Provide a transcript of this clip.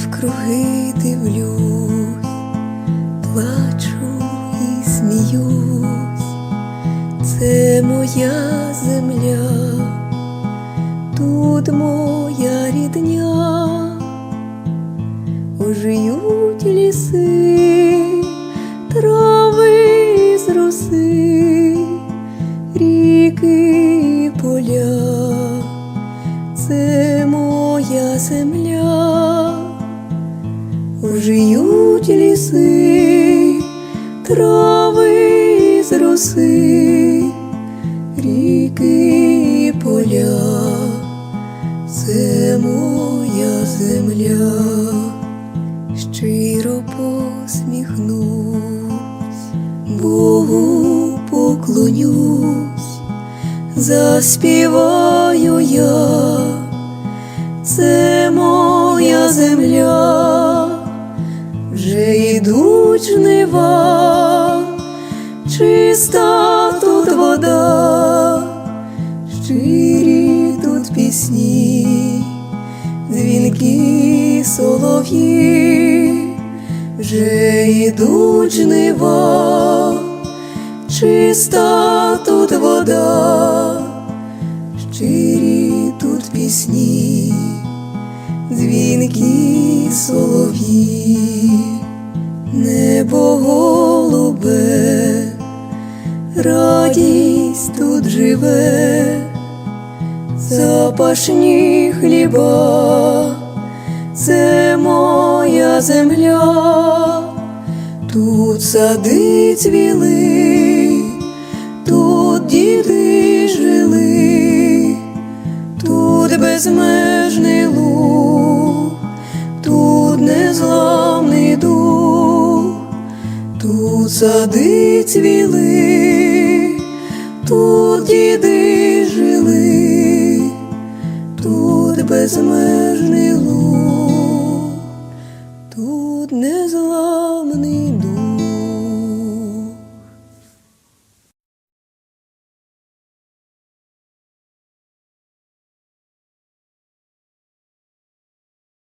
навкруги дивлюсь, плачу і сміюсь, це моя земля, тут моя рідня, ожиють ліси, трави з роси, ріки і поля. Це моя земля, ожиють ліси, трави з роси, ріки і поля, це моя земля, щиро посміхнусь, Богу поклонюсь заспіваю я, це моя жнива, чиста тут вода, щирі тут пісні, дзвінки солов'ї, вже йдуть жнива чиста тут вода, щирі тут пісні, дзвінки солов'ї, радість тут живе, запашні хліба, це моя земля. Тут сади цвіли, тут діди жили, тут безмежний луг, тут незламний дух, тут сади цвіли, діди жили, тут безмежний луг, тут незламний